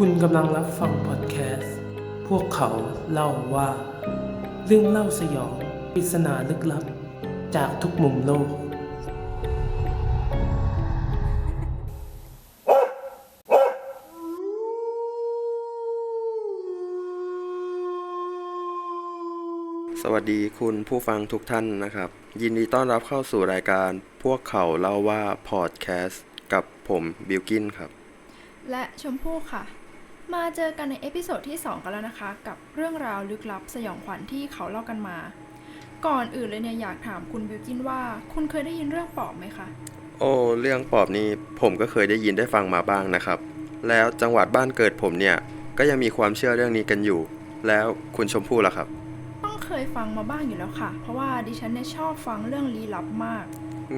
คุณกำลังรับฟังพอดแคสต์ พวกเขาเล่าว่า เรื่องเล่าสยองปริศนาลึกลับ จากทุกมุมโลก สวัสดีคุณผู้ฟังทุกท่านนะครับ ยินดีต้อนรับเข้าสู่รายการ พวกเขาเล่าว่าพอดแคสต์ กับผมบิลกินครับ และชมพู่ค่ะ มาเจอกันในเอพิโซดที่ 2 กันแล้วนะคะ กับเรื่องราวลึกลับสยองขวัญที่เขาเล่ากันมา ก่อนอื่นเลยเนี่ยอยากถามคุณบิวกินว่า คุณเคยได้ยินเรื่องปอบไหมคะ โอ้เรื่องปอบนี้ผมก็เคยได้ยินได้ฟังมาบ้างนะครับ แล้วจังหวัดบ้านเกิดผมเนี่ย ก็ยังมีความเชื่อเรื่องนี้กันอยู่ แล้วคุณชมพู่ล่ะครับ ต้องเคยฟังมาบ้างอยู่แล้วค่ะ เพราะว่าดิฉันเนี่ยชอบฟังเรื่องลี้ลับมาก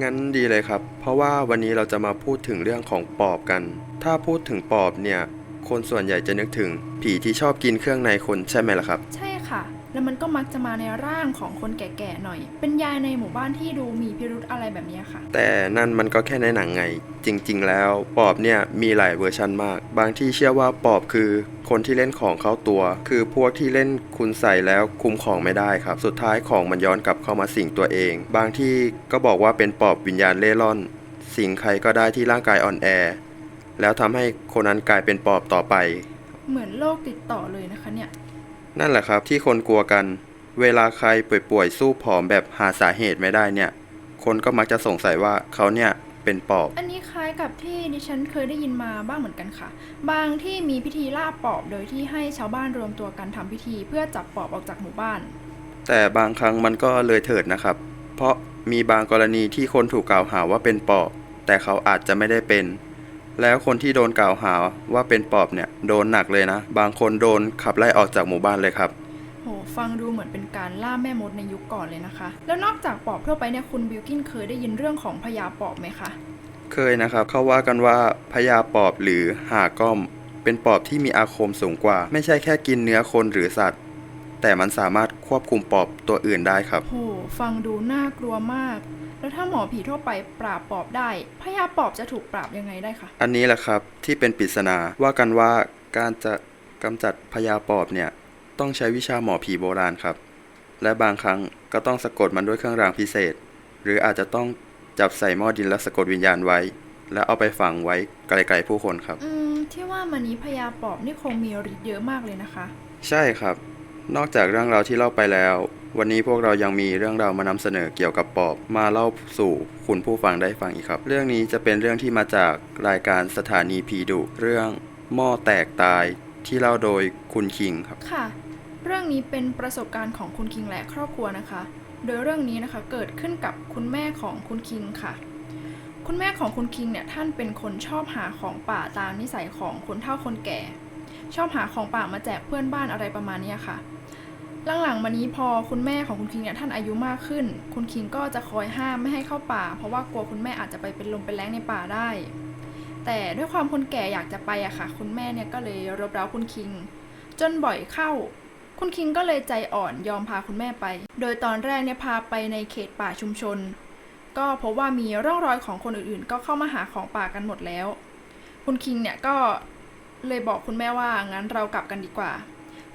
งั้นดีเลยครับ เพราะว่าวันนี้เราจะมาพูดถึงเรื่องของปอบกัน ถ้าพูดถึงปอบเนี่ย คนส่วนใหญ่จะนึกถึง ผีที่ชอบกินเครื่องในคนใช่ไหมล่ะครับ ใช่ค่ะ แล้วมันก็มักจะมาในร่างของคนแก่ๆหน่อย เป็นยายในหมู่บ้านที่ดูมีพิรุธอะไรแบบเนี้ยค่ะ แต่นั่นมันก็แค่ในหนังไง จริง ๆ แล้วปอบเนี่ยมีหลายเวอร์ชันมาก บางที่เชื่อว่าปอบคือ คนที่เล่นของเข้าตัว คือพวกที่เล่นคุณใส่แล้วคุมของไม่ได้ครับ สุดท้ายของมันย้อนกลับเข้ามาสิงตัวเอง บางที่ก็บอกว่าเป็นปอบวิญญาณเล่ร่อน สิงใครก็ได้ที่ร่างกายอ่อนแอ แล้วทำให้คนนั้นกลายเป็นปอบต่อไป เหมือนโรคติดต่อเลยนะคะเนี่ย นั่นแหละครับที่คนกลัวกัน เวลาใครป่วยๆสู้ผอมแบบหาสาเหตุไม่ได้เนี่ย คนก็มักจะสงสัยว่าเขาเนี่ยเป็นปอบ อันนี้คล้ายกับที่ดิฉันเคยได้ยินมาบ้างเหมือนกันค่ะ บางที่มีพิธีล่าปอบโดยที่ให้ชาวบ้านรวมตัวกันทำพิธี เพื่อจับปอบออกจากหมู่บ้าน แต่บางครั้งมันก็เลยเถิดนะครับ เพราะมีบางกรณีที่คนถูกกล่าวหาว่าเป็นปอบ แต่เขาอาจจะไม่ได้เป็น แล้วคนที่โดนกล่าวหาว่าเป็นปอบเนี่ยโดนหนักเลยนะ บางคนโดนขับไล่ออกจากหมู่บ้านเลยครับโหฟังดูเหมือนเป็นการล่าแม่มดในยุคก่อนเลยนะคะ แล้วนอกจากปอบทั่วไปเนี่ยคุณบิวกินเคยได้ยินเรื่องของพญาปอบไหมคะ เคยนะครับเขาว่ากันว่าพญาปอบหรือหาก้อม เป็นปอบที่มีอาคมสูงกว่า ไม่ใช่แค่กินเนื้อคนหรือสัตว์ แต่มันสามารถควบคุมปอบตัวอื่นได้ครับโหฟังดูน่ากลัวมาก แล้วถ้าหมอผีทั่วไปปราบปอบได้พญาปอบจะถูกปราบยังไงได้คะอันนี้แหละครับที่เป็นปริศนาว่ากันว่าการจะกำจัดพญาปอบเนี่ยต้องใช้วิชาหมอผีโบราณครับ และบางครั้งก็ต้องสะกดมันด้วยเครื่องรางพิเศษ หรืออาจจะต้องจับใส่หม้อดินแล้วสะกดวิญญาณไว้ แล้วเอาไปฝังไว้ไกลๆผู้คนครับ อืมที่ว่ามันนี้พญาปอบนี่คงมีฤทธิ์เยอะมากเลยนะคะ ใช่ครับ นอกจากเรื่องราวที่เล่าไปแล้ว วันนี้พวกเรายังมีเรื่องราวมานำเสนอเกี่ยวกับปอบ มาเล่าสู่คุณผู้ฟังได้ฟังอีกครับ เรื่องนี้จะเป็นเรื่องที่มาจากรายการสถานีผีดุเรื่องหม้อแตกตายที่เล่าโดยคุณคิงครับ ค่ะ เรื่องนี้เป็นประสบการณ์ของคุณคิงและครอบครัวนะคะ โดยเรื่องนี้นะคะเกิดขึ้นกับคุณแม่ของคุณคิงค่ะ คุณแม่ของคุณคิงเนี่ยท่านเป็นคนชอบหาของป่าตามนิสัยของคนเฒ่าคนแก่ ชอบหาของป่ามาแจกเพื่อนบ้านอะไรประมาณนี้ค่ะ หลังๆมานี้พอคุณแม่ของคุณคิงเนี่ยท่านอายุมากขึ้น คุณคิงก็จะคอยห้ามไม่ให้เข้าป่า เพราะว่ากลัวคุณแม่อาจจะไปเป็นลมเป็นแรงในป่าได้ แต่ด้วยความคนแก่อยากจะไปอะค่ะ คุณแม่เนี่ยก็เลยรบเร้าคุณคิง จนบ่อยเข้า คุณคิงก็เลยใจอ่อนยอมพาคุณแม่ไป โดยตอนแรกเนี่ยพาไปในเขตป่าชุมชน ก็พบว่ามีร่องรอยของคนอื่นๆ ก็เข้ามาหาของป่ากันหมดแล้ว คุณคิงเนี่ยก็เลยบอกคุณแม่ว่างั้นเรากลับกันดีกว่า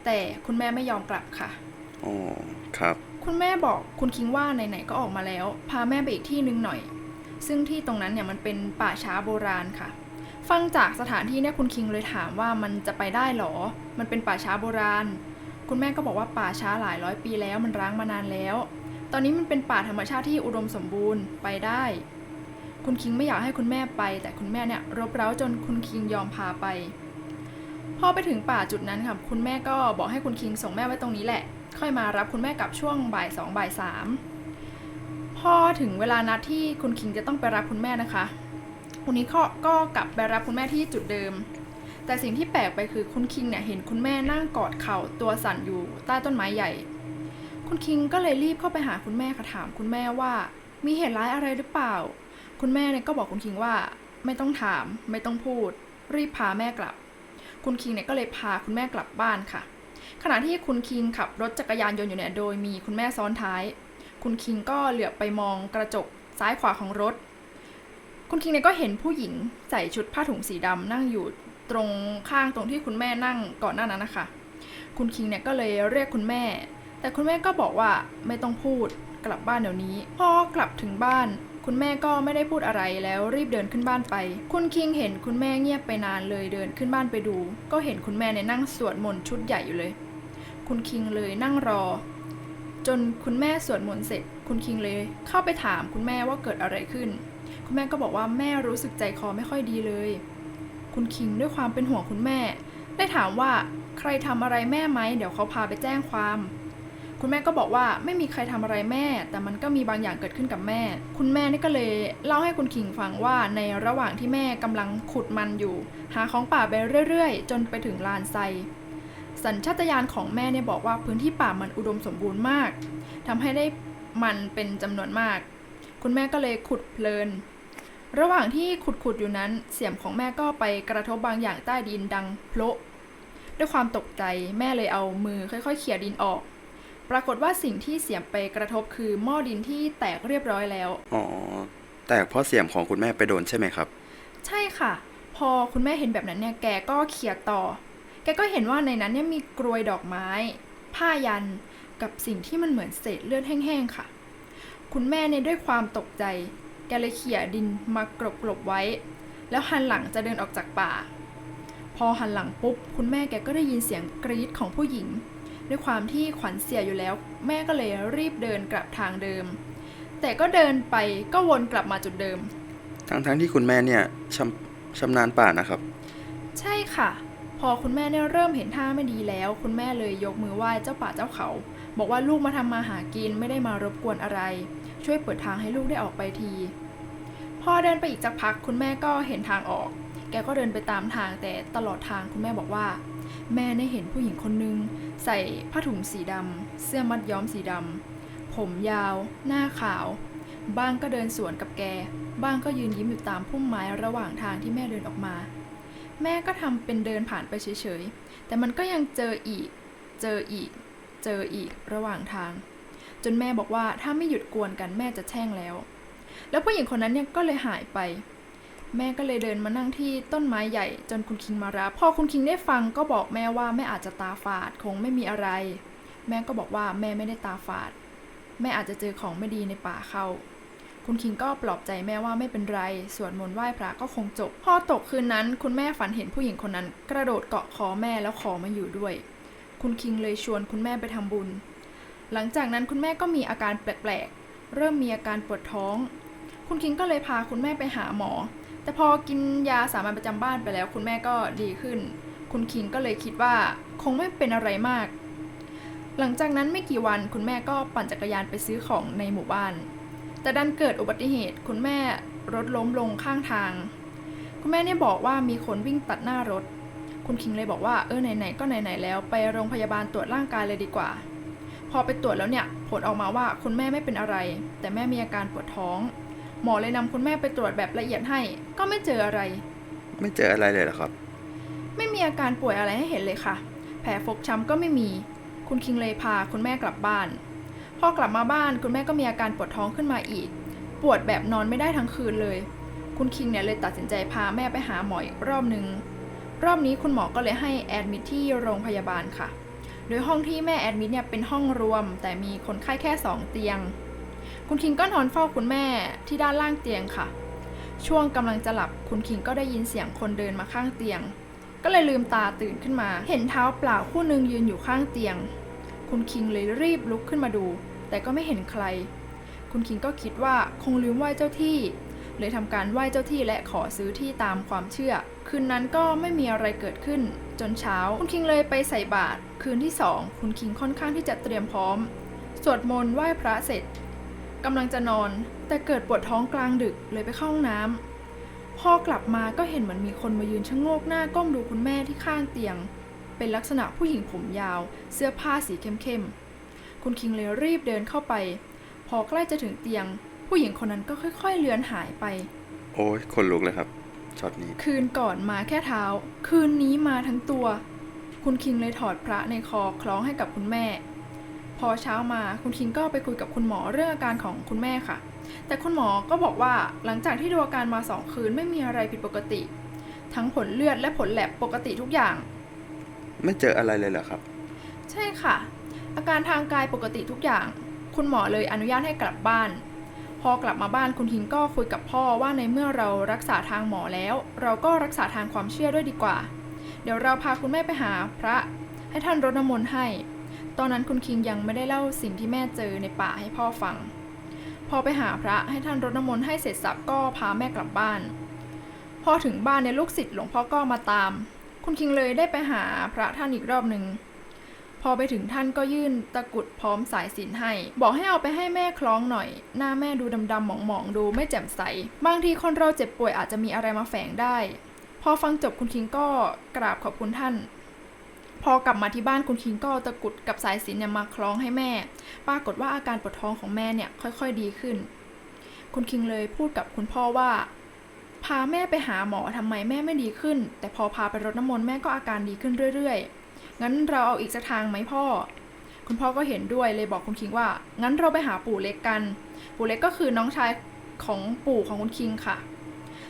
แต่คุณแม่ไม่ยอมกลับค่ะอ๋อครับ คุณแม่บอกคุณคิงว่าไหนๆก็ออกมาแล้ว พาแม่ไปอีกที่หนึ่งหน่อย ซึ่งที่ตรงนั้นเนี่ยมันเป็นป่าช้าโบราณค่ะ ฟังจากสถานที่เนี่ยคุณคิงเลยถามว่ามันจะไปได้หรอ มันเป็นป่าช้าโบราณ คุณแม่ก็บอกว่าป่าช้าหลายร้อยปีแล้วมันร้างมานานแล้ว ตอนนี้มันเป็นป่าธรรมชาติที่อุดมสมบูรณ์ไปได้ คุณคิงไม่อยากให้คุณแม่ไป แต่คุณแม่เนี่ยรบเร้าจนคุณคิงยอมพาไปพ อไปถึงป่าจุดนั้นค่ะคุณแม่ก็บอกให้คุณคิงส่งแม่ไว้ตรงนี้แหละ ค่อยมารับคุณแม่กลับช่วงบ่ายสองบ่ายสามพอถึงเวลานัดที่คุณคิงจะต้องไปรับคุณแม่นะคะคุณนี้ก็ก็กลับไปรับคุณแม่ที่จุดเดิม แต่สิ่งที่แปลกไปคือคุณคิงเนี่ยเห็นคุณแม่นั่งกอดเข่าตัวสั่นอยู่ใต้ต้นไม้ใหญ่ คุณคิงก็เลยรีบเข้าไปหาคุณแม่ค่ะถามคุณแม่ว่ามีเหตุร้ายอะไรหรือเปล่า คุณแม่เนี่ยก็บอกคุณคิงว่า ไม่ต้องถาม ไม่ต้องพูด รีบพาแม่กลับ คุณคิงเนี่ยก็เลยพาคุณแม่กลับบ้านค่ะ ขณะที่คุณคิงขับรถจักรยานยนต์อยู่เนี่ยโดยมีคุณแม่ซ้อนท้าย คุณคิงก็เหลือบไปมองกระจกซ้ายขวาของรถ คุณคิงเนี่ยก็เห็นผู้หญิงใส่ชุดผ้าถุงสีดำนั่งอยู่ตรงข้างตรงที่คุณแม่นั่งก่อนหน้านั้นนะคะ คุณคิงเนี่ยก็เลยเรียกคุณแม่ แต่คุณแม่ก็บอกว่าไม่ต้องพูดกลับบ้านเดี๋ยวนี้ พอกลับถึงบ้าน คุณแม่ก็ไม่ได้พูดอะไรแล้วรีบเดินขึ้นบ้านไป คุณคิงเห็นคุณแม่เงียบไปนานเลยเดินขึ้นบ้านไปดู ก็เห็นคุณแม่เนี่ยนั่งสวดมนต์ชุดใหญ่อยู่เลย คุณคิงเลยนั่งรอ จนคุณแม่สวดมนต์เสร็จ คุณคิงเลยเข้าไปถามคุณแม่ว่าเกิดอะไรขึ้น คุณแม่ก็บอกว่าแม่รู้สึกใจคอไม่ค่อยดีเลย คุณคิงด้วยความเป็นห่วงคุณแม่ ได้ถามว่าใครทำอะไรแม่ไหมเดี๋ยวเขาพาไปแจ้งความ คุณแม่ก็บอกว่าไม่มีใครทำอะไรแม่ แต่มันก็มีบางอย่างเกิดขึ้นกับแม่ คุณแม่นี่ก็เลยเล่าให้คุณคิงฟังว่าในระหว่างที่แม่กำลังขุดมันอยู่ หาของป่าไปเรื่อยๆ จนไปถึงลานไซสัญชาตญาณของแม่เนี่ยบอกว่าพื้นที่ป่ามันอุดมสมบูรณ์มากทำให้ได้มันเป็นจำนวนมาก คุณแม่ก็เลยขุดเพลิน ระหว่างที่ขุดๆอยู่นั้น เสียมของแม่ก็ไปกระทบบางอย่างใต้ดินดังโพละด้วยความตกใจแม่เลยเอามือค่อยๆเขี่ยดินออก ปรากฏว่าสิ่งที่เสียมไปกระทบคือหม้อดินที่แตกเรียบร้อยแล้ว อ๋อ แต่เพราะเสียมของคุณแม่ไปโดนใช่ไหมครับ ใช่ค่ะ พอคุณแม่เห็นแบบนั้นเนี่ยแกก็เขี่ยต่อ แกก็เห็นว่าในนั้นเนี่ยมีกรวยดอกไม้ ผ้ายันกับสิ่งที่มันเหมือนเศษเลือดแห้งๆค่ะ คุณแม่เนี่ยด้วยความตกใจ แกเลยเขี่ยดินมากรบๆไว้ แล้วหันหลังจะเดินออกจากป่า พอหันหลังปุ๊บ คุณแม่แกก็ได้ยินเสียงกรีดของผู้หญิง ด้วยความที่ขวัญเสียอยู่แล้ว แม่ก็เลยรีบเดินกลับทางเดิม แต่ก็เดินไปก็วนกลับมาจุดเดิม ทั้งๆที่คุณแม่เนี่ยชำชำนาญป่านะครับ ใช่ค่ะ พอคุณแม่เนี่ยเริ่มเห็นท่าไม่ดีแล้ว คุณแม่เลยยกมือไหว้เจ้าป่าเจ้าเขา บอกว่าลูกมาทำมาหากินไม่ได้มารบกวนอะไร ช่วยเปิดทางให้ลูกได้ออกไปที พอเดินไปอีกสักพัก คุณแม่ก็เห็นทางออก แกก็เดินไปตามทางแต่ตลอดทางคุณแม่บอกว่า แม่ได้เห็นผู้หญิงคนหนึ่งใส่ผ้าถุงสีดำ เสื้อมัดย้อมสีดำ ผมยาว หน้าขาว บ้างก็เดินสวนกับแก บ้างก็ยืนยิ้มอยู่ตามพุ่มไม้ระหว่างทางที่แม่เดินออกมา แม่ก็ทำเป็นเดินผ่านไปเฉยๆ แต่มันก็ยังเจออีก เจออีก เจออีกระหว่างทาง จนแม่บอกว่าถ้าไม่หยุดกวนกันแม่จะแช่งแล้ว แล้วผู้หญิงคนนั้นเนี่ยก็เลยหายไป แม่ก็เลยเดินมานั่งที่ต้นไม้ใหญ่จนคุณคิงมารับพอคุณคิงได้ฟังก็บอกแม่ว่าแม่อาจจะตาฝาดคงไม่มีอะไร แม่ก็บอกว่าแม่ไม่ได้ตาฝาด แม่อาจจะเจอของไม่ดีในป่าเข้า คุณคิงก็ปลอบใจแม่ว่าไม่เป็นไรสวดมนต์ไหว้พระก็คงจบ พอตกคืนนั้นคุณแม่ฝันเห็นผู้หญิงคนนั้น กระโดดเกาะคอแม่แล้วขอมาอยู่ด้วย คุณคิงเลยชวนคุณแม่ไปทำบุญ หลังจากนั้นคุณแม่ก็มีอาการแปลกๆเริ่มมีอาการปวดท้อง คุณคิงก็เลยพาคุณแม่ไปหาหมอ แต่พอกินยาสามัญประจำบ้านไปแล้ว คุณแม่ก็ดีขึ้น คุณคิงก็เลยคิดว่าคงไม่เป็นอะไรมาก หลังจากนั้นไม่กี่วันคุณแม่ก็ปั่นจักรยานไปซื้อของในหมู่บ้าน แต่ดันเกิดอุบัติเหตุ คุณแม่รถล้มลงข้างทาง คุณแม่เนี่ยบอกว่ามีคนวิ่งตัดหน้ารถ คุณคิงเลยบอกว่าเออไหนๆก็ไหนๆแล้วไปโรงพยาบาลตรวจร่างกายเลยดีกว่า พอไปตรวจแล้วเนี่ยผลออกมาว่าคุณแม่ไม่เป็นอะไร แต่แม่มีอาการปวดท้อง หมอเลยนำคุณแม่ไปตรวจแบบละเอียดให้ ก็ไม่เจออะไร ไม่เจออะไรเลยเหรอครับ ไม่มีอาการป่วยอะไรให้เห็นเลยค่ะ แผลฟกช้ำก็ไม่มี คุณคิงเลยพาคุณแม่กลับบ้าน พอกลับมาบ้านคุณแม่ก็มีอาการปวดท้องขึ้นมาอีก ปวดแบบนอนไม่ได้ทั้งคืนเลย คุณคิงเนี่ยเลยตัดสินใจพาแม่ไปหาหมออีกรอบหนึ่งรอบนี้คุณหมอก็เลยให้แอดมิทที่โรงพยาบาลค่ะ โดยห้องที่แม่แอดมิทเนี่ยเป็นห้องรวม แต่มีคนไข้แค่ 2 เตียง คุณคิงก็นอนเฝ้าคุณแม่ที่ด้านล่างเตียงค่ะ ช่วงกำลังจะหลับคุณคิงก็ได้ยินเสียงคนเดินมาข้างเตียง ก็เลยลืมตาตื่นขึ้นมา เห็นเท้าเปล่าคู่หนึ่งยืนอยู่ข้างเตียง คุณคิงเลยรีบลุกขึ้นมาดู แต่ก็ไม่เห็นใคร คุณคิงก็คิดว่าคงลืมไหว้เจ้าที่ เลยทำการไหว้เจ้าที่และขอซื้อที่ตามความเชื่อ คืนนั้นก็ไม่มีอะไรเกิดขึ้น จนเช้า คุณคิงเลยไปใส่บาตรคืนที่สองคุณคิงค่อนข้างที่จะเตรียมพร้อมสวดมนต์ไหว้พระเสร็จ กำลังจะนอน แต่เกิดปวดท้องกลางดึกเลยไปเข้าห้องน้ำพอกลับมาก็เห็นเหมือนมีคนมายืนชะโงกหน้าก้มดูคุณแม่ที่ข้างเตียง เป็นลักษณะผู้หญิงผมยาว เสื้อผ้าสีเข้มๆคุณคิงเลยรีบเดินเข้าไป พอใกล้จะถึงเตียง ผู้หญิงคนนั้นก็ค่อยๆเลือนหายไป โอ้ยคนลุกเลยครับช็อตนี้ คืนก่อนมาแค่เท้า คืนนี้มาทั้งตัว คุณคิงเลยถอดพระในคอคล้องให้กับคุณแม่พ อเช้ามาคุณคิงก็ไปคุยกับคุณหมอเรื่องอาการของคุณแม่ค่ะ แต่คุณหมอก็บอกว่าหลังจากที่ดูอาการมาสองคืนไม่มีอะไรผิดปกติ ทั้งผลเลือดและผลแลบปกติทุกอย่าง ไม่เจออะไรเลยเหรอครับ ใช่ค่ะ อาการทางกายปกติทุกอย่าง คุณหมอเลยอนุญาตให้กลับบ้าน พอกลับมาบ้านคุณทิงก็คุยกับพ่อว่าในเมื่อเรารักษาทางหมอแล้ว เราก็รักษาทางความเชื่อด้วยดีกว่า เดี๋ยวเราพาคุณแม่ไปหาพระ ให้ท่านรดน้ำมนต์ให้ ตอนนั้นคุณคิงยังไม่ได้เล่าสิ่งที่แม่เจอในป่าให้พ่อฟัง พอไปหาพระให้ท่านรดน้ำมนต์ให้เสร็จสับก็พาแม่กลับบ้าน พอถึงบ้านในลูกศิษย์หลวงพ่อก็มาตาม คุณคิงเลยได้ไปหาพระท่านอีกรอบหนึ่งพอไปถึงท่านก็ยื่นตะกุดพร้อมสายสินให้ บอกให้เอาไปให้แม่คล้องหน่อย หน้าแม่ดูดำๆหมองๆดูไม่แจ่มใส บางทีคนเราเจ็บป่วยอาจจะมีอะไรมาแฝงได้ พอฟังจบคุณคิงก็กราบขอบคุณท่าน พอกลับมาที่บ้านคุณคิงก็เอาตะกุดกับสายสิญจนเนี่ยมาคล้องให้แม่ ปรากฏว่าอาการปวดท้องของแม่เนี่ยค่อยๆดีขึ้น คุณคิงเลยพูดกับคุณพ่อว่า พาแม่ไปหาหมอทำไมแม่ไม่ดีขึ้น แต่พอพาไปรดน้ำมนต์แม่ก็อาการดีขึ้นเรื่อยๆ งั้นเราเอาอีกสักทางไหมพ่อ คุณพ่อก็เห็นด้วยเลยบอกคุณคิงว่า งั้นเราไปหาปู่เล็กกัน ปู่เล็กก็คือน้องชายของปู่ของคุณคิงค่ะ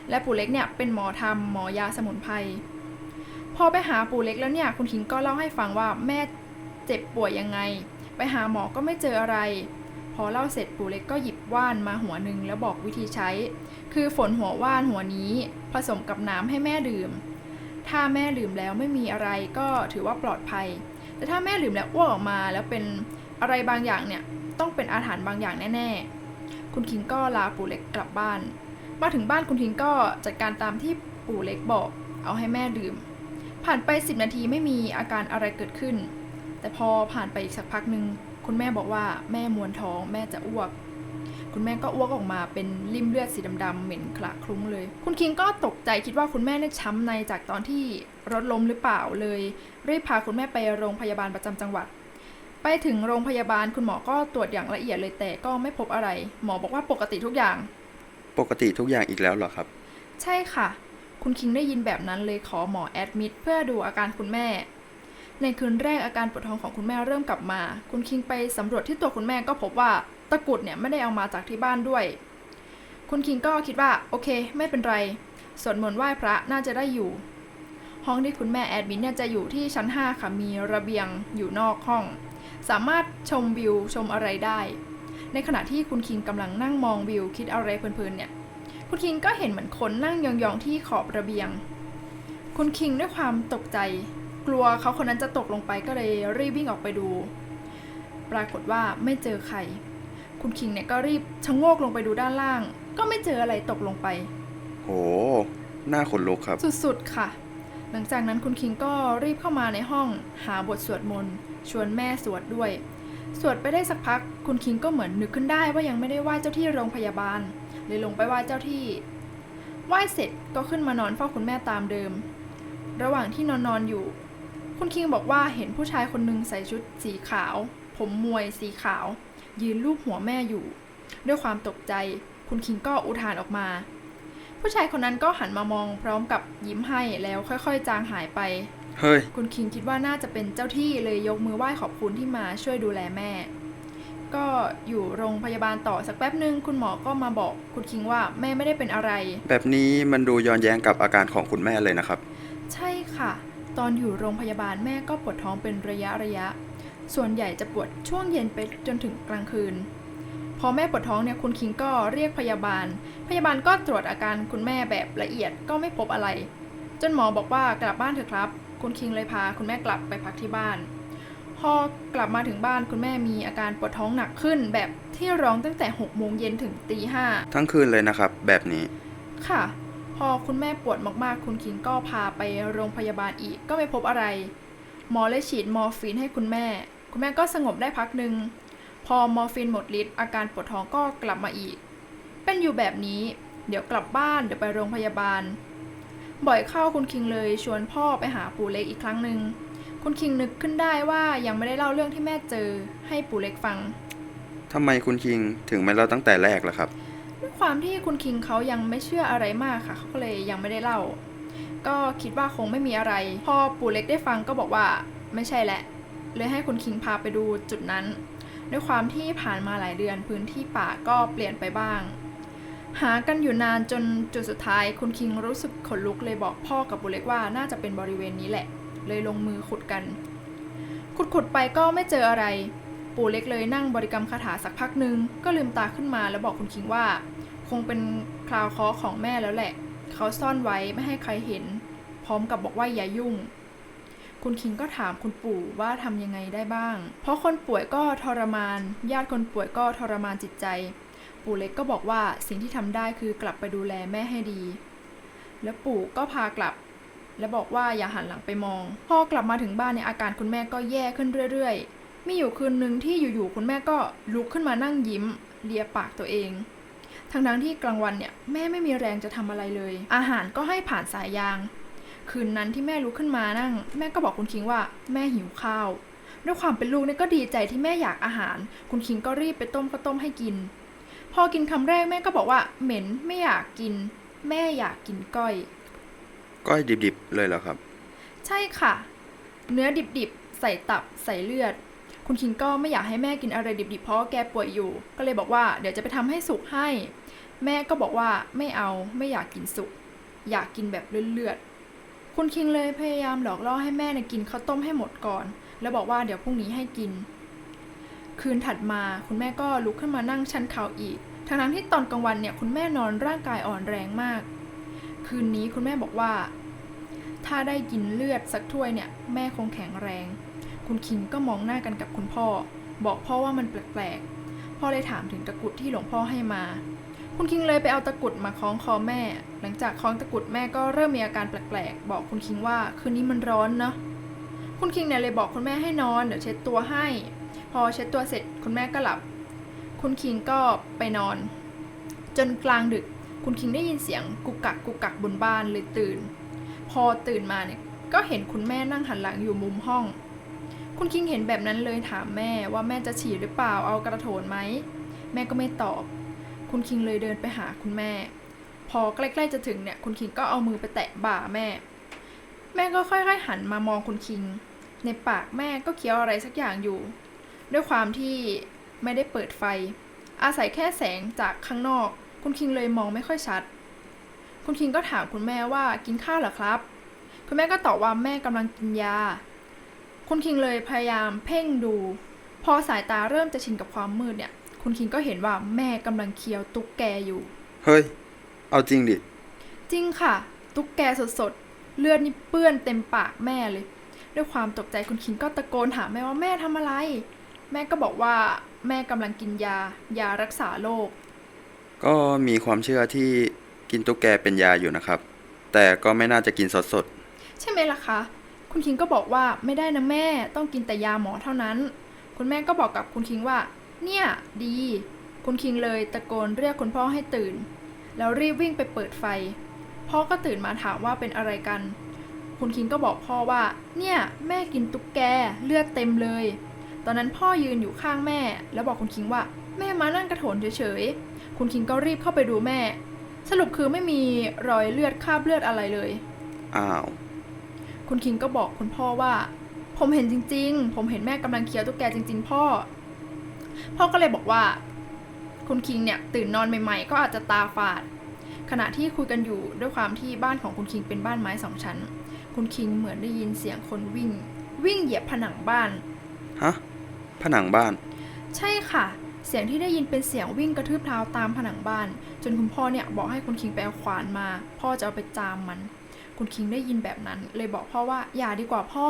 และปู่เล็กเนี่ยเป็นหมอธรรมหมอยาสมุนไพร พอไปหาปู่เล็กแล้วเนี่ยคุณคิงก็เล่าให้ฟังว่าแม่เจ็บป่วยยังไง ไปหาหมอก็ไม่เจออะไร พอเล่าเสร็จปู่เล็กก็หยิบว่านมาหัวหนึ่งแล้วบอกวิธีใช้ คือฝนหัวว่านหัวนี้ ผสมกับน้ำให้แม่ดื่ม ถ้าแม่ดื่มแล้วไม่มีอะไรก็ถือว่าปลอดภัย แต่ถ้าแม่ดื่มแล้วอ้วกออกมาแล้วเป็นอะไรบางอย่างเนี่ยต้องเป็นอาถรรพ์บางอย่างแน่ๆ คุณคิงก็ลาปู่เล็กกลับบ้าน มาถึงบ้านคุณคิงก็จัดการตามที่ปู่เล็กบอก เอาให้แม่ดื่ม ผ่านไป 10 นาทีไม่มีอาการอะไรเกิดขึ้น แต่พอผ่านไปอีกสักพักหนึ่งคุณแม่บอกว่าแม่มวนท้องแม่จะอ้วก คุณแม่ก็อ้วกออกมาเป็นริ่มเลือดสีดำๆเหม็นคละคลุ้งเลย คุณคิงก็ตกใจคิดว่าคุณแม่เนี่ยช้ำในจากตอนที่รถล้มหรือเปล่าเลย รีบพาคุณแม่ไปโรงพยาบาลประจำจังหวัด ไปถึงโรงพยาบาลคุณหมอก็ตรวจอย่างละเอียดเลยแต่ก็ไม่พบอะไร หมอบอกว่าปกติทุกอย่าง ปกติทุกอย่างอีกแล้วเหรอครับ ใช่ค่ะ คุณคิงได้ยินแบบนั้นเลยขอหมอแอดมิดเพื่อดูอาการคุณแม่ ในคืนแรกอาการปวดท้องของคุณแม่เริ่มกลับมา คุณคิงไปสำรวจที่ตัวคุณแม่ก็พบว่าตะกรุดเนี่ยไม่ได้เอามาจากที่บ้านด้วย คุณคิงก็คิดว่าโอเค ไม่เป็นไรสวดมนต์ไหว้พระน่าจะได้อยู่ ห้องที่คุณแม่แอดมิดเนี่ยจะอยู่ที่ชั้น 5 ค่ะ มีระเบียงอยู่นอกห้อง สามารถชมวิวชมอะไรได้ ในขณะที่คุณคิงกำลังนั่งมองวิวคิดอะไรเพลินๆเนี่ย คุณคิงก็เห็นเหมือนคนนั่งยองๆที่ขอบระเบียง คุณคิงด้วยความตกใจ กลัวเขาคนนั้นจะตกลงไปก็เลยรีบวิ่งออกไปดู ปรากฏว่าไม่เจอใคร คุณคิงเนี่ยก็รีบชะโงกลงไปดูด้านล่าง ก็ไม่เจออะไรตกลงไป โห หน้าขนลุกครับ สุดๆค่ะ หลังจากนั้นคุณคิงก็รีบเข้ามาในห้องหาบทสวดมนต์ชวนแม่สวดด้วย สวดไปได้สักพัก คุณคิงก็เหมือนนึกขึ้นได้ว่ายังไม่ได้ไหว้เจ้าที่โรงพยาบาล เลยลงไปไหว้เจ้าที่ไหว้เสร็จก็ขึ้นมานอนเฝ้าคุณแม่ตามเดิม ระหว่างที่นอนนอนๆอยู่ คุณคิงบอกว่าเห็นผู้ชายคนหนึงใส่ชุดสีขาว ผมมวยสีขาว ยืนลูบหัวแม่อยู่ ด้วยความตกใจ คุณคิงก็อุทานออกมา ผู้ชายคนนั้นก็หันมามองพร้อมกับยิ้มให้แล้วค่อยๆ จางหายไปเฮ้ยคุณคิงคิดว่าน่าจะเป็นเจ้าที่เลยยกมือไหว้ขอบคุณที่มาช่วยดูแลแม่ ก็อยู่โรงพยาบาลต่อสักแป๊บหนึ่งคุณหมอก็มาบอกคุณคิงว่าแม่ไม่ได้เป็นอะไร แบบนี้มันดูย้อนแย้งกับอาการของคุณแม่เลยนะครับ ใช่ค่ะ ตอนอยู่โรงพยาบาลแม่ก็ปวดท้องเป็นระยะระยะ ส่วนใหญ่จะปวดช่วงเย็นไปจนถึงกลางคืน พอแม่ปวดท้องเนี่ยคุณคิงก็เรียกพยาบาล พยาบาลก็ตรวจอาการคุณแม่แบบละเอียดก็ไม่พบอะไร จนหมอบอกว่ากลับบ้านเถอะครับ คุณคิงเลยพาคุณแม่กลับไปพักที่บ้าน พอกลับมาถึงบ้านคุณแม่มีอาการปวดท้องหนักขึ้น แบบที่ร้องตั้งแต่6โมงเย็นถึงตีห้าทั้งคืนเลยนะครับ แบบนี้ ค่ะ พอคุณแม่ปวดมากๆ คุณคิงก็พาไปโรงพยาบาลอีกก็ไม่พบอะไร หมอเลยฉีดมอร์ฟีนให้คุณแม่ คุณแม่ก็สงบได้พักหนึ่งพอมอร์ฟีนหมดฤทธิ์อาการปวดท้องก็กลับมาอีก เป็นอยู่แบบนี้ เดี๋ยวกลับบ้านเดี๋ยวไปโรงพยาบาล บ่อยเข้าคุณคิงเลยชวนพ่อไปหาปู่เล็กอีกครั้งหนึ่ง คุณคิงนึกขึ้นได้ว่ายังไม่ได้เล่าเรื่องที่แม่เจอให้ปู่เล็กฟัง ทำไมคุณคิงถึงไม่เล่าตั้งแต่แรกล่ะครับ ด้วยความที่คุณคิงเขายังไม่เชื่ออะไรมากค่ะเขาก็เลยยังไม่ได้เล่า ก็คิดว่าคงไม่มีอะไร พอปู่เล็กได้ฟังก็บอกว่าไม่ใช่แหละ เลยให้คุณคิงพาไปดูจุดนั้น ด้วยความที่ผ่านมาหลายเดือนพื้นที่ป่าก็เปลี่ยนไปบ้าง หากันอยู่นานจนจุดสุดท้าย คุณคิงรู้สึกขนลุกเลยบอกพ่อกับบุเล็กว่าน่าจะเป็นบริเวณนี้แหละ เลยลงมือขุดกัน ขุดขุดๆไปก็ไม่เจออะไร ปู่เล็กเลยนั่งบริกรรมคาถาสักพักหนึ่งก็ลืมตาขึ้นมาแล้วบอกคุณคิงว่า คงเป็นคราวเคราะห์ของแม่แล้วแหละ เขาซ่อนไว้ไม่ให้ใครเห็น พร้อมกับบอกว่าอย่ายุ่ง คุณคิงก็ถามคุณปู่ว่าทำยังไงได้บ้าง เพราะคนป่วยก็ทรมาน ญาติคนป่วยก็ทรมานจิตใจ ปู่เล็กก็บอกว่าสิ่งที่ทำได้คือกลับไปดูแลแม่ให้ดี แล้วปู่ก็พากลับ และบอกว่าอย่าหันหลังไปมอง พอกลับมาถึงบ้านเนี่ยอาการคุณแม่ก็แย่ขึ้นเรื่อยๆ มีอยู่คืนหนึ่งที่อยู่ๆคุณแม่ก็ลุกขึ้นมานั่งยิ้มเลียปากตัวเอง ทั้งๆที่กลางวันเนี่ยแม่ไม่มีแรงจะทำอะไรเลย อาหารก็ให้ผ่านสายยาง คืนนั้นที่แม่ลุกขึ้นมานั่ง แม่ก็บอกคุณคิงว่าแม่หิวข้าว ด้วยความเป็นลูกเนี่ยก็ดีใจที่แม่อยากอาหาร คุณคิงก็รีบไปต้มข้าวต้มให้กิน พอกินคำแรกแม่ก็บอกว่าเหม็นไม่อยากกิน แม่อยากกินก้อย ก้อยดิบๆเลยเหรอครับ ใช่ค่ะ เนื้อดิบๆ ใส่ตับใส่เลือด คุณคิงก็ไม่อยากให้แม่กินอะไรดิบๆ เพราะแกป่วยอยู่ ก็เลยบอกว่าเดี๋ยวจะไปทำให้สุกให้ แม่ก็บอกว่าไม่เอาไม่อยากกินสุก อยากกินแบบเลือดๆ คุณคิงเลยพยายามหลอกล่อให้แม่กินข้าวต้มให้หมดก่อน แล้วบอกว่าเดี๋ยวพรุ่งนี้ให้กิน คืนถัดมาคุณแม่ก็ลุกขึ้นมานั่งชันเข่าอีกทั้งๆที่ตอนกลางวันเนี่ยคุณแม่นอนร่างกายอ่อนแรงมาก คืนนี้คุณแม่บอกว่า ถ้าได้กินเลือดสักถ้วยเนี่ย แม่คงแข็งแรง คุณคิงก็มองหน้ากันกับคุณพ่อ บอกพ่อว่ามันแปลกๆ พ่อเลยถามถึงตะกรุดที่หลวงพ่อให้มา คุณคิงเลยไปเอาตะกรุดมาคล้องคอแม่ หลังจากคล้องตะกรุดแม่ก็เริ่มมีอาการแปลกๆ บอกคุณคิงว่าคืนนี้มันร้อนเนาะคุณคิงเนี่ยเลยบอกคุณแม่ให้นอนเดี๋ยวเช็ดตัวให้ พอเช็ดตัวเสร็จคุณแม่ก็หลับ คุณคิงก็ไปนอน จนกลางดึก คุณคิงได้ยินเสียงกุกกักกุกกักบนบ้านเลยตื่น พอตื่นมาเนี่ยก็เห็นคุณแม่นั่งหันหลังอยู่มุมห้อง คุณคิงเห็นแบบนั้นเลยถามแม่ว่าแม่จะฉี่หรือเปล่าเอากระโถนไหมแม่ก็ไม่ตอบ คุณคิงเลยเดินไปหาคุณแม่ พอใกล้ๆจะถึงเนี่ยคุณคิงก็เอามือไปแตะบ่าแม่ แม่ก็ค่อยๆหันมามองคุณคิง ในปากแม่ก็เคี้ยวอะไรสักอย่างอยู่ ด้วยความที่ไม่ได้เปิดไฟ อาศัยแค่แสงจากข้างนอก คุณคิงเลยมองไม่ค่อยชัด คุณคิงก็ถามคุณแม่ว่ากินข้าวเหรอครับ คุณแม่ก็ตอบว่าแม่กำลังกินยา คุณคิงเลยพยายามเพ่งดู พอสายตาเริ่มจะชินกับความมืดเนี่ย คุณคิงก็เห็นว่าแม่กำลังเคี้ยวตุ๊กแกอยู่ เฮ้ย เอาจริงดิ จริงค่ะ ตุ๊กแกสดๆ เลือดนี่เปื้อนเต็มปากแม่เลย ด้วยความตกใจคุณคิงก็ตะโกนถามแม่ว่าแม่ทำอะไร แม่ก็บอกว่าแม่กำลังกินยา ยารักษาโรค ก็มีความเชื่อที่กินตุ๊กแกเป็นยาอยู่นะครับ แต่ก็ไม่น่าจะกินสดสดใช่ไหมล่ะคะ คุณคิงก็บอกว่าไม่ได้นะแม่ต้องกินแต่ยาหมอเท่านั้น คุณแม่ก็บอกกับคุณคิงว่า เนี่ยดี คุณคิงเลยตะโกนเรียกคุณพ่อให้ตื่น แล้วรีบวิ่งไปเปิดไฟ พ่อก็ตื่นมาถามว่าเป็นอะไรกัน คุณคิงก็บอกพ่อว่า เนี่ยแม่กินตุ๊กแกเลือดเต็มเลย ตอนนั้นพ่อยืนอยู่ข้างแม่ แล้วบอกคุณคิงว่า แม่มานั่งกระโถนเฉยๆ คุณคิงก็รีบเข้าไปดูแม่ สรุปคือไม่มีรอยเลือดคราบเลือดอะไรเลยๆอ้าว คุณคิงก็บอกคุณพ่อว่า ผมเห็นจริง ๆ ผมเห็นแม่กำลังเคี้ยวตุ๊กแกจริง ๆ พ่อ พ่อก็เลยบอกว่า คุณคิงเนี่ยตื่นนอนใหม่ ๆ ก็อาจจะตาฝาด ขณะที่คุยกันอยู่ด้วยความที่บ้านของคุณคิงเป็นบ้านไม้สองชั้น คุณคิงเหมือนได้ยินเสียงคนวิ่ง วิ่งเหยียบผนังบ้าน ฮะ ผนังบ้าน ใช่ค่ะ เสียงที่ได้ยินเป็นเสียงวิ่งกระทืบเท้าตามผนังบ้าน จนคุณพ่อเนี่ยบอกให้คุณคิงไปเอาขวานมา พ่อจะเอาไปจามมัน คุณคิงได้ยินแบบนั้น เลยบอกพ่อว่าอย่าดีกว่าพ่อ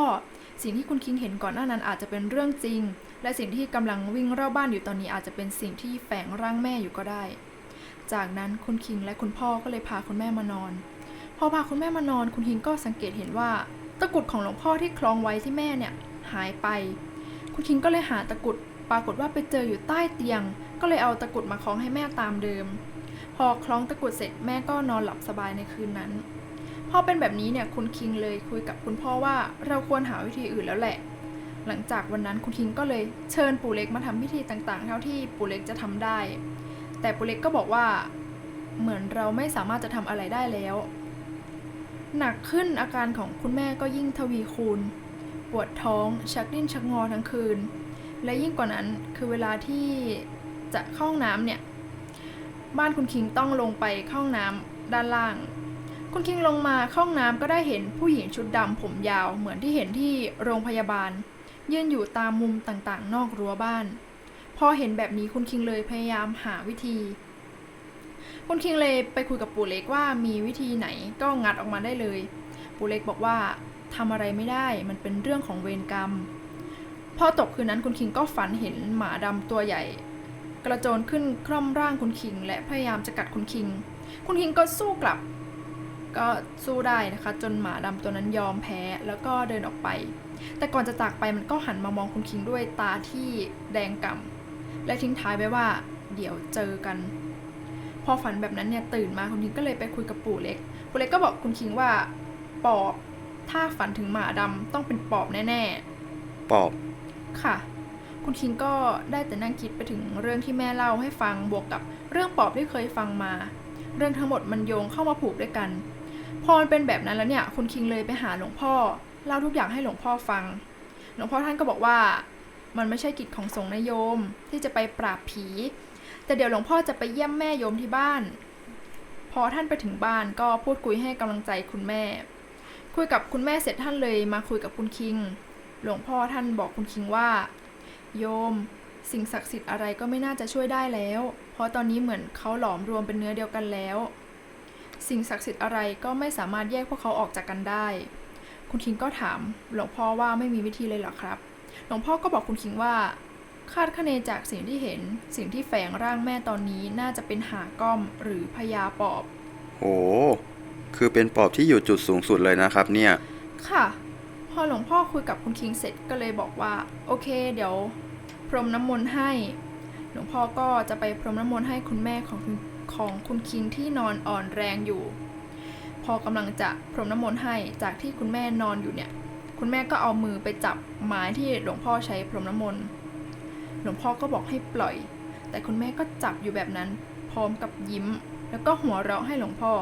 สิ่งที่คุณคิงเห็นก่อนหน้านั้นอาจจะเป็นเรื่องจริง และสิ่งที่กำลังวิ่งรอบบ้านอยู่ตอนนี้อาจจะเป็นสิ่งที่แฝงร่างแม่อยู่ก็ได้ จากนั้นคุณคิงและคุณพ่อก็เลยพาคุณแม่มานอน พอพาคุณแม่มานอน คุณคิงก็สังเกตเห็นว่าตะกุดของหลวงพ่อที่คล้องไว้ที่แม่เนี่ยหายไป คุณคิงก็เลยหาตะกุด ปรากฏว่าไปเจออยู่ใต้เตียง ก็เลยเอาตะกรุดมาคล้องให้แม่ตามเดิม พอคล้องตะกรุดเสร็จแม่ก็นอนหลับสบายในคืนนั้น พอเป็นแบบนี้เนี่ยคุณคิงเลยคุยกับคุณพ่อว่าเราควรหาวิธีอื่นแล้วแหละ หลังจากวันนั้นคุณคิงก็เลยเชิญปู่เล็กมาทำพิธีต่างๆ เท่าที่ปู่เล็กจะทำได้ แต่ปู่เล็กก็บอกว่าเหมือนเราไม่สามารถจะทำอะไรได้แล้ว หนักขึ้นอาการของคุณแม่ก็ยิ่งทวีคูณ ปวดท้องชักดิ้นชักงอทั้งคืน และยิ่งกว่านั้นคือเวลาที่จะเข้าห้องน้ำเนี่ย บ้านคุณคิงต้องลงไปเข้าห้องน้ำด้านล่าง คุณคิงลงมาเข้าห้องน้ำก็ได้เห็นผู้หญิงชุดดำผมยาวเหมือนที่เห็นที่โรงพยาบาล ยืนอยู่ตามมุมต่างๆ นอกรั้วบ้าน พอเห็นแบบนี้คุณคิงเลยพยายามหาวิธี คุณคิงเลยไปคุยกับปู่เล็กว่ามีวิธีไหนก็งัดออกมาได้เลย ปู่เล็กบอกว่าทำอะไรไม่ได้มันเป็นเรื่องของเวรกรรม พอตกคืนนั้นคุณคิงก็ฝันเห็นหมาดำตัวใหญ่ กระโจนขึ้นคร่อมร่างคุณคิง และพยายามจะกัดคุณคิง คุณคิงก็สู้กลับ ก็สู้ได้นะคะ จนหมาดำตัวนั้นยอมแพ้แล้วก็เดินออกไป แต่ก่อนจะจากไปมันก็หันมามองคุณคิงด้วยตาที่แดงก่ำและทิ้งท้ายไว้ว่า เดี๋ยวเจอกัน พอฝันแบบนั้นเนี่ยตื่นมาคุณคิงก็เลยไปคุยกับปู่เล็กปู่เล็กก็บอกคุณคิงว่าปอบถ้าฝันถึงหมาดำต้องเป็นปอบแน่ๆปอบ ค่ะ คุณคิงก็ได้แต่นั่งคิดไปถึงเรื่องที่แม่เล่าให้ฟังบวกกับเรื่องปอบที่เคยฟังมา เรื่องทั้งหมดมันโยงเข้ามาผูกด้วยกัน พอมันเป็นแบบนั้นแล้วเนี่ย คุณคิงเลยไปหาหลวงพ่อเล่าทุกอย่างให้หลวงพ่อฟัง หลวงพ่อท่านก็บอกว่ามันไม่ใช่กิจของสงฆ์นโยมที่จะไปปราบผี แต่เดี๋ยวหลวงพ่อจะไปเยี่ยมแม่โยมที่บ้าน พอท่านไปถึงบ้านก็พูดคุยให้กำลังใจคุณแม่ คุยกับคุณแม่เสร็จท่านเลยมาคุยกับคุณคิง หลวงพ่อท่านบอกคุณคิงว่า โยม สิ่งศักดิ์สิทธิ์อะไรก็ไม่น่าจะช่วยได้แล้ว เพราะตอนนี้เหมือนเขาหลอมรวมเป็นเนื้อเดียวกันแล้ว สิ่งศักดิ์สิทธิ์อะไรก็ไม่สามารถแยกพวกเขาออกจากกันได้ คุณคิงก็ถาม หลวงพ่อว่าไม่มีวิธีเลยเหรอครับ หลวงพ่อก็บอกคุณคิงว่า คาดคะเนจากสิ่งที่เห็น สิ่งที่แฝงร่างแม่ตอนนี้น่าจะเป็นหาก้อมหรือพญาปอบโหคือเป็นปอบที่อยู่จุดสูงสุดเลยนะครับเนี่ย ค่ะ พอหลวงพ่อคุยกับคุณคิงเสร็จก็เลยบอกว่า โอเค เดี๋ยว พรมน้ำมนต์ให้ หลวงพ่อก็จะไปพรมน้ำมนต์ให้คุณแม่ของคุณของคุณคิงที่นอนอ่อนแรงอยู่ พอกำลังจะพรมน้ำมนต์ให้จากที่คุณแม่นอนอยู่เนี่ย คุณแม่ก็เอามือไปจับไม้ที่หลวงพ่อใช้พรมน้ำมนต์หลวงพ่อก็บอกให้ปล่อย แต่คุณแม่ก็จับอยู่แบบนั้น พร้อมกับยิ้ม แล้วก็หัวเราะให้หลวงพ่อ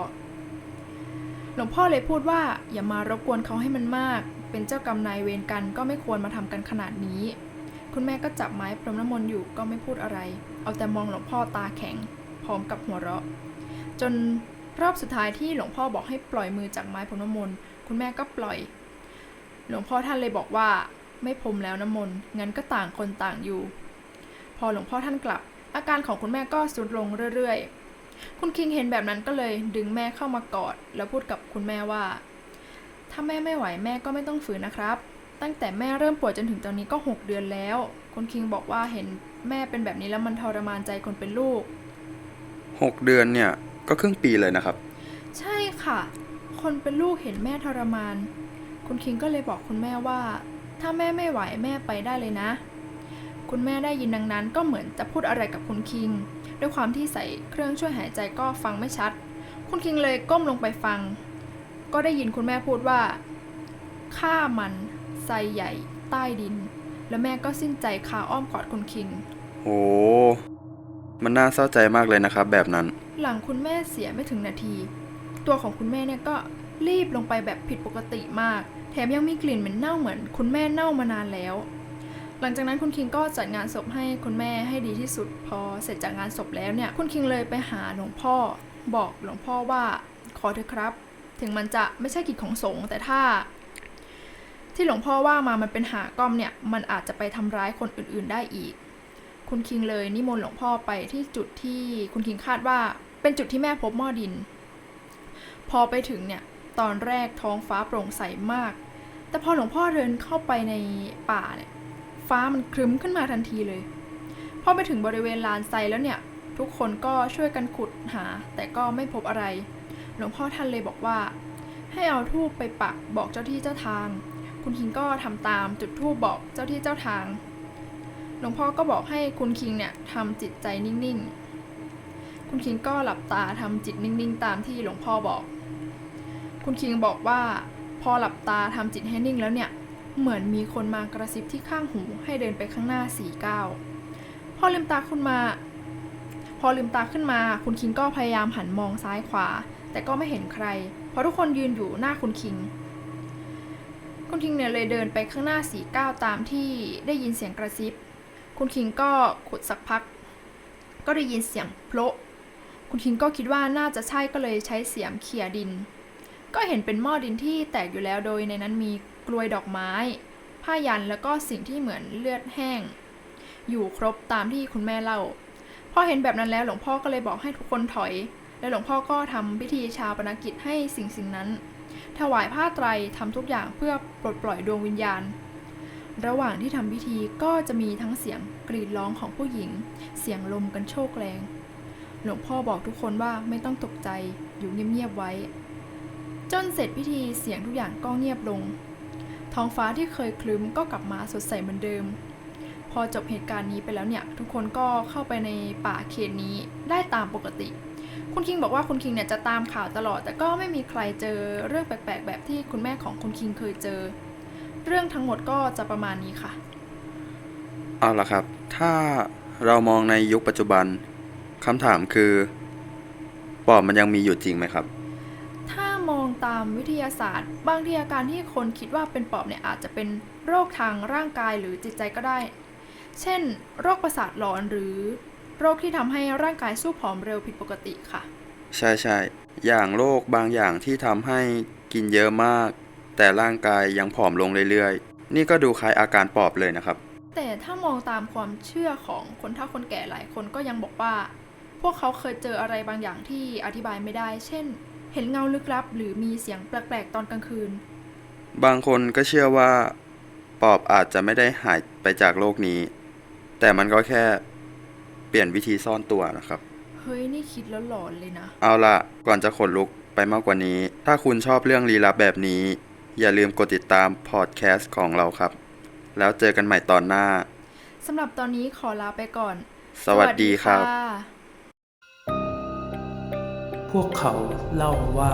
หลวงพ่อเลยพูดว่าอย่ามารบกวนเขาให้มันมาก เป็นเจ้ากรรมนายเวรกันก็ไม่ควรมาทำกันขนาดนี้ คุณแม่ก็จับไม้พรมน้ำมนต์อยู่ก็ไม่พูดอะไร เอาแต่มองหลวงพ่อตาแข็ง พร้อมกับหัวเราะ จนรอบสุดท้ายที่หลวงพ่อบอกให้ปล่อยมือจากไม้พรมน้ำมนต์คุณแม่ก็ปล่อย หลวงพ่อท่านเลยบอกว่าไม่พรมแล้วน้ำมนต์งั้นก็ต่างคนต่างอยู่ พอหลวงพ่อท่านกลับ อาการของคุณแม่ก็ทรุดลงเรื่อยๆ คุณคิงเห็นแบบนั้นก็เลยดึงแม่เข้ามากอด แล้วพูดกับคุณแม่ว่า ถ้าแม่ไม่ไหวแม่ก็ไม่ต้องฝืนนะครับ ตั้งแต่แม่เริ่มป่วยจนถึงตอนนี้ก็ 6 เดือนแล้ว คุณคิงบอกว่าเห็นแม่เป็นแบบนี้แล้วมันทรมานใจคนเป็นลูก 6 เดือนเนี่ยก็ครึ่งปีเลยนะครับ ใช่ค่ะ คนเป็นลูกเห็นแม่ทรมาน คุณคิงก็เลยบอกคุณแม่ว่า ถ้าแม่ไม่ไหวแม่ไปได้เลยนะ คุณแม่ได้ยินดังนั้นก็เหมือนจะพูดอะไรกับคุณคิง ด้วยความที่ใส่เครื่องช่วยหายใจก็ฟังไม่ชัด คุณคิงเลยก้มลงไปฟัง ก็ได้ยินคุณแม่พูดว่าฆ่ามันไซใหญ่ใต้ดิน แล้วแม่ก็สิ้นใจคาอ้อมกอดคุณคิงโหมันน่าเศร้าใจมากเลยนะครับ แบบนั้น หลังคุณแม่เสียไม่ถึงนาที ตัวของคุณแม่เนี่ยก็รีบลงไปแบบผิดปกติมาก แถมยังมีกลิ่นเหม็นเน่าเหมือน คุณแม่เน่ามานานแล้ว หลังจากนั้นคุณคิงก็จัดงานศพให้คุณแม่ให้ดีที่สุด พอเสร็จจากงานศพแล้วเนี่ย คุณคิงเลยไปหาหลวงพ่อ บอกหลวงพ่อว่าขอเถอะครับ ถึงมันจะไม่ใช่กิจของสงฆ์แต่ถ้า ที่หลวงพ่อว่ามามันเป็นหาก้อมเนี่ย มันอาจจะไปทำร้ายคนอื่นๆได้อีก คุณคิงเลยนิมนต์หลวงพ่อไปที่จุดที่คุณคิงคาดว่าเป็นจุดที่แม่พบหม้อดิน พอไปถึงเนี่ยตอนแรกท้องฟ้าโปร่งใสมาก แต่พอหลวงพ่อเดินเข้าไปในป่าเนี่ย ฟ้ามันครึ้มขึ้นมาทันทีเลย พอไปถึงบริเวณลานไซแล้วเนี่ย ทุกคนก็ช่วยกันขุดหา แต่ก็ไม่พบอะไร หลวงพ่อท่านเลยบอกว่า ให้เอาทูบไปปักบอกเจ้าที่เจ้าทาง คุณคิงก็ทำตามจุดทูบบอกเจ้าที่เจ้าทาง หลวงพ่อก็บอกให้คุณคิงเนี่ยทำจิตใจนิ่งๆ คุณคิงก็หลับตาทำจิตนิ่งๆ ตามที่หลวงพ่อบอก คุณคิงบอกว่า พอหลับตาทำจิตให้นิ่งแล้วเนี่ยเหมือนมีคนมากระซิบที่ข้างหูให้เดินไปข้างหน้าสี่ก้าวพอลืมตาขึ้นมา พอลืมตาขึ้นมา คุณคิงก็พยายามหันมองซ้ายขวา แต่ก็ไม่เห็นใคร เพราะทุกคนยืนอยู่หน้าคุณคิง คุณคิงเนี่ยเลยเดินไปข้างหน้าสี่ก้าวตามที่ได้ยินเสียงกระซิบ คุณคิงก็ขุดสักพัก ก็ได้ยินเสียงโพละคุณคิงก็คิดว่าน่าจะใช่ก็เลยใช้เสียมเขี่ยดิน ก็เห็นเป็นหม้อดินที่แตกอยู่แล้วโดยในนั้นมีกลวยดอกไม้ ผ้ายันแล้วก็สิ่งที่เหมือนเลือดแห้ง อยู่ครบตามที่คุณแม่เล่าพอเห็นแบบนั้นแล้วหลวงพ่อก็เลยบอกให้ทุกคนถอย และหลวงพ่อก็ทำพิธีชาปนกิจให้สิ่งสิ่งนั้น ถวายผ้าไตรทำทุกอย่างเพื่อปลดปล่อยดวงวิญญาณ ระหว่างที่ทำพิธีก็จะมีทั้งเสียงกรีดร้องของผู้หญิง เสียงลมกันโชกแรง หลวงพ่อบอกทุกคนว่าไม่ต้องตกใจอยู่เงียบๆไว้ จนเสร็จพิธีเสียงทุกอย่างก็เงียบลง ท้องฟ้าที่เคยคลึ้มก็กลับมาสดใสเหมือนเดิมพอจบเหตุการณ์นี้ไปแล้วเนี่ย ทุกคนก็เข้าไปในป่าเขตนี้ได้ตามปกติ คุณคิงบอกว่าคุณคิงเนี่ยจะตามข่าวตลอด แต่ก็ไม่มีใครเจอเรื่องแปลกๆ แบบที่คุณแม่ของคุณคิงเคยเจอ เรื่องทั้งหมดก็จะประมาณนี้ค่ะ เอาละครับ ถ้าเรามองในยุคปัจจุบันคำถามคือปอบมันยังมีอยู่จริงไหมครับ ถ้ามองตามวิทยาศาสตร์ บางทีอาการที่คนคิดว่าเป็นปอบเนี่ยอาจจะเป็นโรคทางร่างกายหรือจิตใจก็ได้ เช่น โรคประสาทหลอนหรือ โรคที่ทำให้ร่างกายสู้ผอมเร็วผิดปกติค่ะ ใช่ใช่อย่างโรคบางอย่างที่ทำให้กินเยอะมาก แต่ร่างกายยังผอมลงเรื่อยๆ นี่ก็ดูคล้ายอาการปอบเลยนะครับ แต่ถ้ามองตามความเชื่อของคนเฒ่าคนแก่หลายคนก็ยังบอกว่า พวกเขาเคยเจออะไรบางอย่างที่อธิบายไม่ได้ เช่น เห็นเงาลึกลับ หรือมีเสียงแปลกๆตอนกลางคืน บางคนก็เชื่อว่า ปอบอาจจะไม่ได้หายไปจากโลกนี้ แต่มันก็แค่เปลี่ยนวิธีซ่อนตัวนะครับ เฮ้ย นี่คิดแล้วหลอนเลยนะ เอาล่ะ ก่อนจะขนลุกไปมากกว่านี้ ถ้าคุณชอบเรื่องลี้ลับแบบนี้ อย่าลืมกดติดตามพอดแคสต์ของเราครับ แล้วเจอกันใหม่ตอนหน้าสำหรับตอนนี้ขอลาไปก่อน สวัสดีครับะพวกเขาเล่าว่า